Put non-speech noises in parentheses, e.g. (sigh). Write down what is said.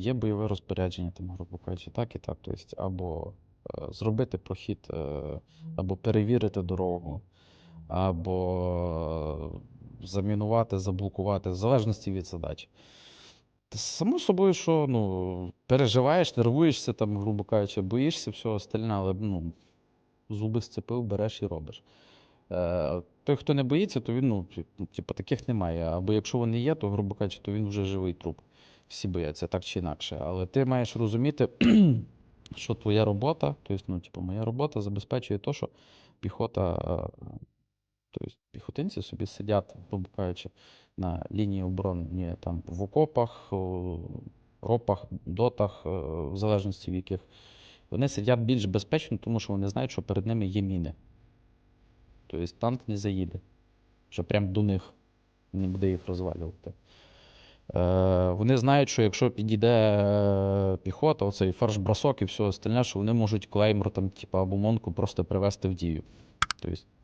є бойове розпорядження, там, грубо кажучи, так і так. Тобто, або е, зробити прохід, е, або перевірити дорогу, або е, замінувати, заблокувати, в залежності від задачі. Само собою, що ну, переживаєш, нервуєшся, там, грубо кажучи, боїшся всього остальне, але ну, зуби сцепив, береш і робиш. Е, той, хто не боїться, то він, ну, типу, таких немає. Або якщо вони є, то, грубо кажучи, то він вже живий труп. Всі бояться так чи інакше. Але ти маєш розуміти, (clears throat) що твоя робота, тобто, ну, типу, моя робота забезпечує те, що піхота, е, тобто піхотинці собі сидять, кажучи, на лінії оборони, там в окопах, ропах, дотах, е, в залежності в яких. Вони сидять більш безпечно, тому що вони знають, що перед ними є міни. Тобто танк не заїде, що прям до них не буде їх розвалювати. Е, вони знають, що якщо підійде е, піхота, оцей фарш-бросок і все остальне, що вони можуть клеймор там, типу, або монку просто привести в дію. Тобто